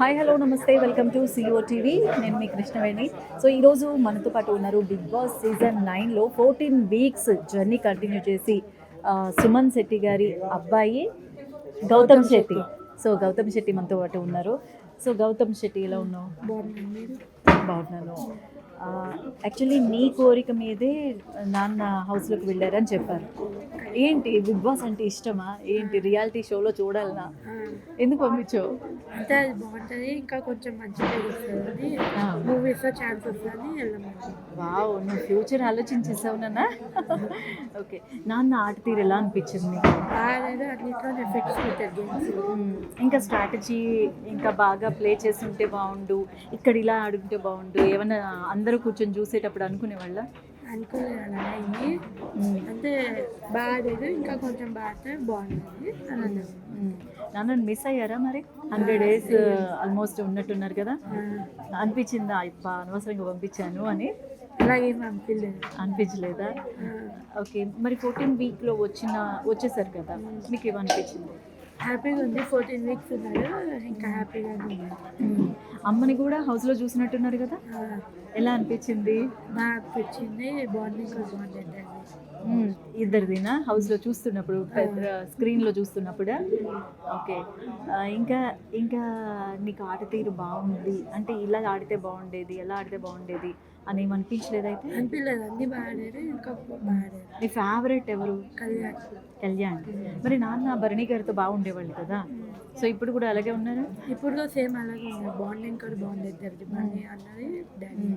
Hi hello namaste welcome to CO TV నేను మీ Krishnaveni. So ఈరోజు మనతో పాటు ఉన్నారు బిగ్ బాస్ సీజన్ నైన్లో ఫోర్టీన్ వీక్స్ జర్నీ కంటిన్యూ చేసి సుమన్ శెట్టి గారి అబ్బాయి గౌతమ్ శెట్టి. సో గౌతమ్ శెట్టి మనతో పాటు ఉన్నారు. సో గౌతమ్ శెట్టి ఎలా ఉన్నావు? బాగున్నాను. యాక్చువల్లీ నీ కోరిక మీదే నాన్న హౌస్లోకి వెళ్ళారని చెప్పారు. ఏంటి బిగ్ బాస్ అంటే ఇష్టమా? ఏంటి రియాలిటీ షోలో చూడాలనా? ఎందుకు పంపించావు అంటే అది బాగుంటుంది. ఇంకా కొంచెం మంచి. మూవీస్లో ఛాన్స్ వస్తుంది వావ్ నువ్వు ఫ్యూచర్ ఆలోచించేసావు నాన్న? ఓకే. నాన్న ఆట తీరు ఎలా అనిపించింది? నీకు అన్నింటిలో ఎఫెక్ట్స్. ఇంకా స్ట్రాటజీ ఇంకా బాగా ప్లే చేస్తుంటే బాగుండు ఇక్కడ ఇలా ఆడుంటే బాగుండు ఏమన్నా అందరూ కూర్చొని చూసేటప్పుడు అనుకునేవాళ్ళ? అనుకోలేదు అయింది అంటే బాగాలేదు ఇంకా కొంచెం బాగా బాగుంటుంది అని అన్నారు నాన్న మిస్ అయ్యారా మరి? హండ్రెడ్ డేస్ ఆల్మోస్ట్ ఉన్నట్టున్నారు కదా? అనిపించిందా? ఇప్ప అనవసరంగా పంపించాను అని. అలాగే పంపించలేదు. అనిపించలేదా? ఓకే. మరి ఫోర్టీన్ వీక్లో వచ్చిన వచ్చేసారు కదా? మీకు ఏమనిపించింది? హ్యాపీగా ఉంది. ఫోర్టీన్ వీక్స్ ఉన్నారు. ఇంకా హ్యాపీగా ఉంది. మ్మ్. అమ్మని కూడా హౌస్లో చూసినట్టున్నారు కదా? ఎలా అనిపించింది? బాగా అనిపించింది. బాండింగ్ మ్మ్. ఇద్దరిదినా? హౌస్లో చూస్తున్నప్పుడు స్క్రీన్లో చూస్తున్నప్పుడా? ఓకే. ఇంకా ఇంకా నీకు ఆట తీరు బాగుంది. అంటే ఇలా ఆడితే బాగుండేది ఎలా ఆడితే బాగుండేది? అని ఏమనిపించలేదు అయితే అనిపించలేదు అన్ని బాగాడారు ఇంకా బాగాడారు నీ ఫేవరెట్ ఎవరు? కళ్యాణ్. కళ్యాణ్. మరి నాన్న భరణి గారితో బాగుండేవాళ్ళు కదా? సో ఇప్పుడు కూడా అలాగే ఉన్నారు? ఇప్పుడు సేమ్ అలాగే ఉంది బాండింగ్ కూడా బాగుంది ఇద్దరిది బాగా అన్నది డాడీ.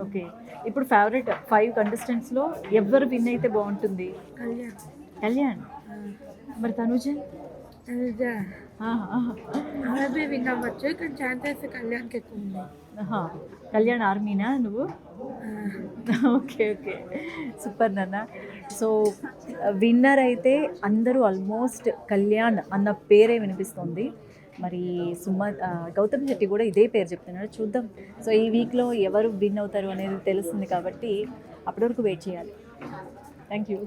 ఓకే. ఇప్పుడు ఫేవరెట్ ఫైవ్ కంటెస్టెంట్స్లో ఎవరు విన్ అయితే బాగుంటుంది? కళ్యాణ్. కళ్యాణ్. మరి తనుజ? విన్ అవ్వచ్చు కానీ ఛాన్సెస్ కళ్యాణ్కి ఎక్కువ. కళ్యాణ్ ఆర్మీనా నువ్వు? Okay okay. సూపర్ నాన్న. సో విన్నర్ అయితే అందరూ ఆల్మోస్ట్ కళ్యాణ్ అన్న పేరే వినిపిస్తుంది. మరి సుమ గౌతమ్ శెట్టి కూడా ఇదే పేరు చెప్తున్నాడు. చూద్దాం. సో ఈ వీక్లో ఎవరు విన్ అవుతారు అనేది తెలుస్తుంది కాబట్టి అప్పటి వరకు వెయిట్ చేయాలి. Thank you.